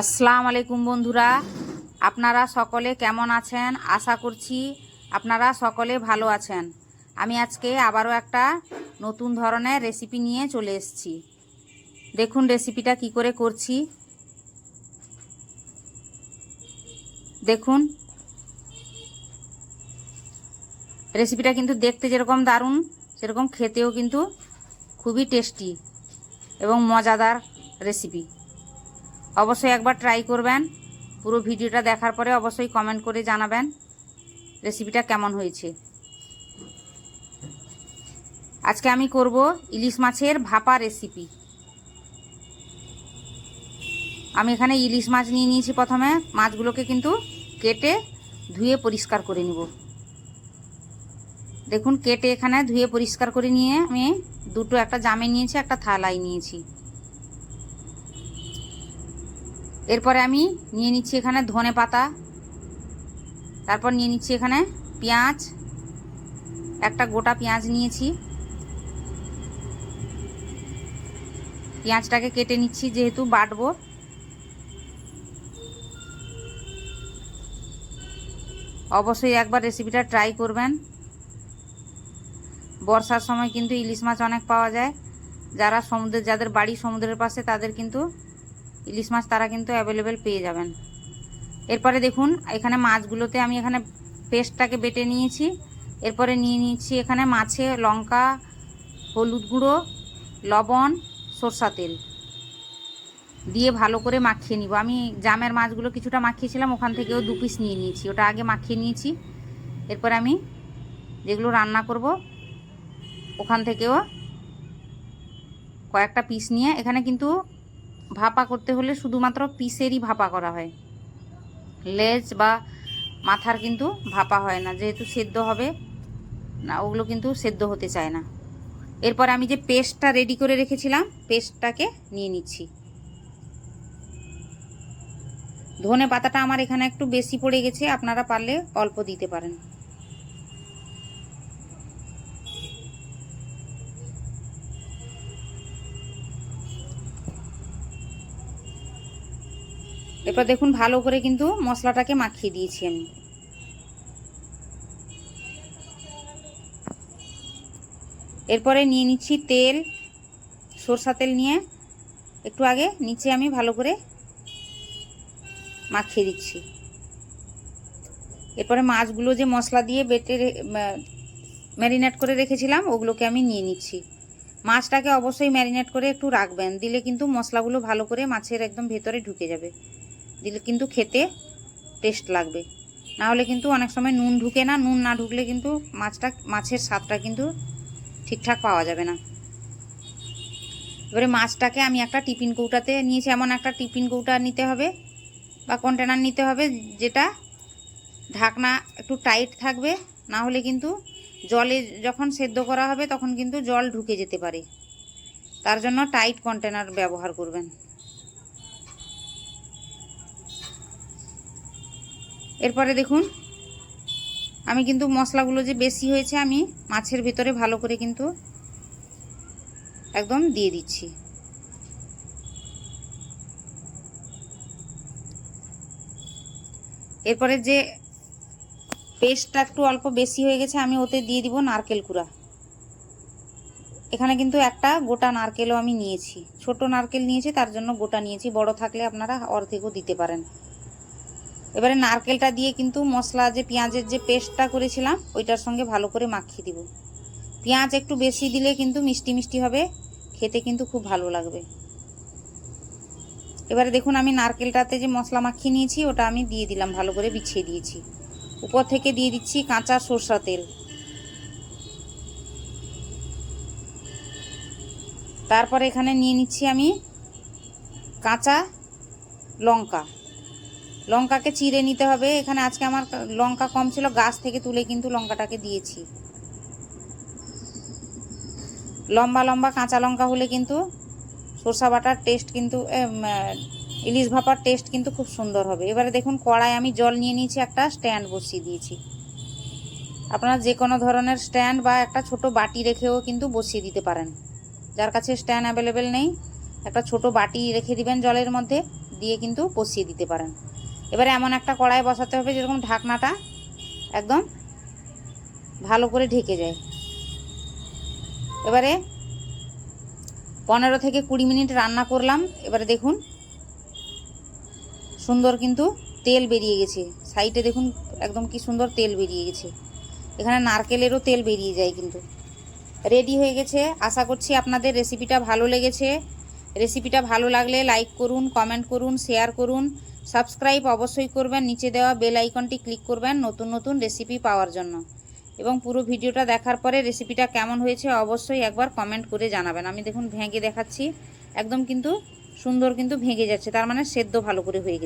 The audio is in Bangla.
আসসালামু আলাইকুম বন্ধুরা। আপনারা সকলে কেমন আছেন? আশা করছি আপনারা সকলে ভালো আছেন। আমি আজকে আবারও একটা নতুন ধরনের রেসিপি নিয়ে চলে এসেছি। দেখুন রেসিপিটা কি করে করছি। দেখুন। রেসিপিটা কিন্তু দেখতে যেরকম দারুণ, সেরকম খেতেও কিন্তু খুবই টেস্টি এবং মজাদার রেসিপি অবশ্যই একবার ট্রাই করবেন। পুরো ভিডিওটা দেখার পরে অবশ্যই কমেন্ট করে জানাবেন রেসিপিটা কেমন হয়েছে। আজকে আমি করব ইলিশ মাছের ভাপা রেসিপি আমি এখানে ইলিশ মাছ নিয়ে নিয়েছি প্রথমে। মাছগুলোকে কিন্তু কেটে ধুয়ে পরিষ্কার করে নিব। দেখুন, কেটে এখানে ধুয়ে পরিষ্কার করে নিয়ে আমি দুটো একটা জামে নিয়েছি, একটা থালায় নিয়েছি। এরপরে আমি নিয়ে নিচ্ছি এখানে ধনে পাতা। তারপর নিয়ে নিচ্ছি এখানে পেঁয়াজ। একটা গোটা পেঁয়াজ নিয়েছি। পেঁয়াজটাকে কেটে নিচ্ছি, যেহেতু বাটবো। অবশ্যই একবার রেসিপিটা ট্রাই করবেন। বর্ষার সময় কিন্তু ইলিশ মাছ অনেক পাওয়া যায়। যারা সমুদ্রের যাদের বাড়ি সমুদ্রের পাশে, তাদের কিন্তু ইলিশ মাছ তারা কিন্তু অ্যাভেলেবেল পেয়ে যাবেন। এরপরে দেখুন, এখানে মাছগুলোতে আমি এখানে পেস্টটাকে বেটে নিয়েছি। এরপরে নিয়ে নিয়েছি এখানে মাছে লঙ্কা, হলুদ গুঁড়ো, লবণ, সরষা তেল। দিয়ে ভালো করে মাখিয়ে নিব। আমি জামের মাছগুলো কিছুটা মাখিয়েছিলাম, ওখান থেকেও দু পিস নিয়ে নিয়েছি। ওটা আগে মাখিয়ে নিয়েছি। এরপরে আমি যেগুলো রান্না করব, ওখান থেকেও কয়েকটা পিস নিয়ে এখানে কিন্তু ভাপা করতে হলে শুধুমাত্র পিসেরই ভাপা করা হয়। লেজ বা মাথার কিন্তু ভাপা হয় না, যেহেতু সেদ্ধ হবে, না, ওগুলো কিন্তু সেদ্ধ হতে চায় না। এরপর আমি যে পেস্টটা রেডি করে রেখেছিলাম, পেস্টটাকে নিয়ে নিচ্ছি। ধনে পাতাটা আমার এখানে একটু বেশি পড়ে গেছে, আপনারা পারলে অল্প দিতে পারেন। এরপর দেখুন ভালো করে কিন্তু মশলাটাকে মাখিয়ে দিয়েছি আমি। এরপরে নিয়ে নিচ্ছি তেল, সরষা তেল নিয়ে একটু আগে নিচে আমি ভালো করে মাখিয়ে দিচ্ছি। এরপরে মাছগুলো যে মশলা দিয়ে বেটে ম্যারিনেট করে রেখেছিলাম, ওগুলোকে আমি নিয়ে নিচ্ছি। মাছটাকে অবশ্যই ম্যারিনেট করে একটু রাখবেন, দিলে কিন্তু মশলাগুলো ভালো করে মাছের একদম ভেতরে ঢুকে যাবে। দিলে কিন্তু খেতে টেস্ট লাগবে। না হলে কিন্তু অনেক সময় নুন ঢুকে না, নুন না ঢুকলে কিন্তু মাছটা, মাছের স্বাদটা কিন্তু ঠিকঠাক পাওয়া যাবে না। এবারে মাছটাকে আমি একটা টিফিন কৌটাতে নিয়েছি, এমন একটা টিফিন কৌটা নিতে হবে বা কন্টেনার নিতে হবে যেটা ঢাকনা একটু টাইট থাকবে না হলে কিন্তু জলে যখন সেদ্ধ করা হবে তখন কিন্তু জল ঢুকে যেতে পারে। তার জন্য টাইট কন্টেনার ব্যবহার করবেন। এরপরে দেখুন, আমি কিন্তু মশলাগুলো যে বেশি হয়েছে আমি মাছের ভিতরে ভালো করে কিন্তু একদম দিয়ে দিচ্ছি। এরপরে যে পেস্টটা একটু অল্প বেশি হয়ে গেছে, আমি ওতে দিয়ে দিব নারকেল কুড়া। এখানে কিন্তু একটা গোটা নারকেলও আমি নিয়েছি। ছোট নারকেল নিয়েছি, তার জন্য গোটা নিয়েছি, বড় থাকলে আপনারা অর্ধেকও দিতে পারেন। এবারে নারকেলটা দিয়ে কিন্তু মশলা, যে পেঁয়াজের যে পেস্টটা করেছিলাম, ওইটার সঙ্গে ভালো করে মাখিয়ে দিব। পেঁয়াজ একটু বেশি দিলে কিন্তু মিষ্টি মিষ্টি হবে, খেতে কিন্তু খুব ভালো লাগবে। এবারে দেখুন, আমি নারকেলটাতে যে মশলা মাখিয়ে নিয়েছি, ওটা আমি দিয়ে দিলাম, ভালো করে বিছিয়ে দিয়েছি। উপর থেকে দিয়ে দিচ্ছি কাঁচা সরষা তেল। তারপরে এখানে নিয়ে নিচ্ছি আমি কাঁচা লঙ্কা। লঙ্কাকে চিড়ে নিতে হবে। এখানে আজকে আমার লঙ্কা কম ছিল, গাছ থেকে তুলে কিন্তু লঙ্কাটাকে দিয়েছি। লম্বা লম্বা কাঁচা লঙ্কা হলে কিন্তু সরষা বাটার টেস্ট কিন্তু ইলিশ ভাপার টেস্ট কিন্তু খুব সুন্দর হবে। এবারে দেখুন, কড়াই আমি জল নিয়ে নিয়েছি, একটা স্ট্যান্ড বসিয়ে দিয়েছি। আপনারা যে কোনো ধরনের স্ট্যান্ড বা একটা ছোট বাটি রেখেও কিন্তু বসিয়ে দিতে পারেন। যার কাছে স্ট্যান্ড অ্যাভেলেবেল নেই, একটা ছোট বাটি রেখে দিবেন জলের মধ্যে, দিয়ে কিন্তু কষিয়ে দিতে পারেন। এবারে এমন একটা কড়াই বসাতে হবে যেরকম ঢাকনাটা একদম ভালো করে ঢেকে যায়। এবারে পনেরো থেকে কুড়ি মিনিট রান্না করলাম। এবারে দেখুন সুন্দর কিন্তু তেল বেরিয়ে গেছে। সাইডে দেখুন একদম কি সুন্দর তেল বেরিয়ে গেছে। এখানে নারকেলেরও তেল বেরিয়ে যায় কিন্তু। রেডি হয়ে গেছে। আশা করছি আপনাদের রেসিপিটা ভালো লেগেছে। রেসিপিটা ভালো লাগলে লাইক করুন কমেন্ট করুন শেয়ার করুন। সাবস্ক্রাইব অবশ্যই করবেন, নিচে দেওয়া বেল আইকনটি ক্লিক করবেন নতুন নতুন রেসিপি পাওয়ার জন্য। এবং পুরো ভিডিওটা দেখার পরে রেসিপিটা কেমন হয়েছে অবশ্যই একবার কমেন্ট করে জানাবেন। আমি দেখুন ভেঙে দেখাচ্ছি, একদম কিন্তু সুন্দর কিন্তু ভেঙে যাচ্ছে, তার মানে সেদ্ধ ভালো করে হয়ে গেছে।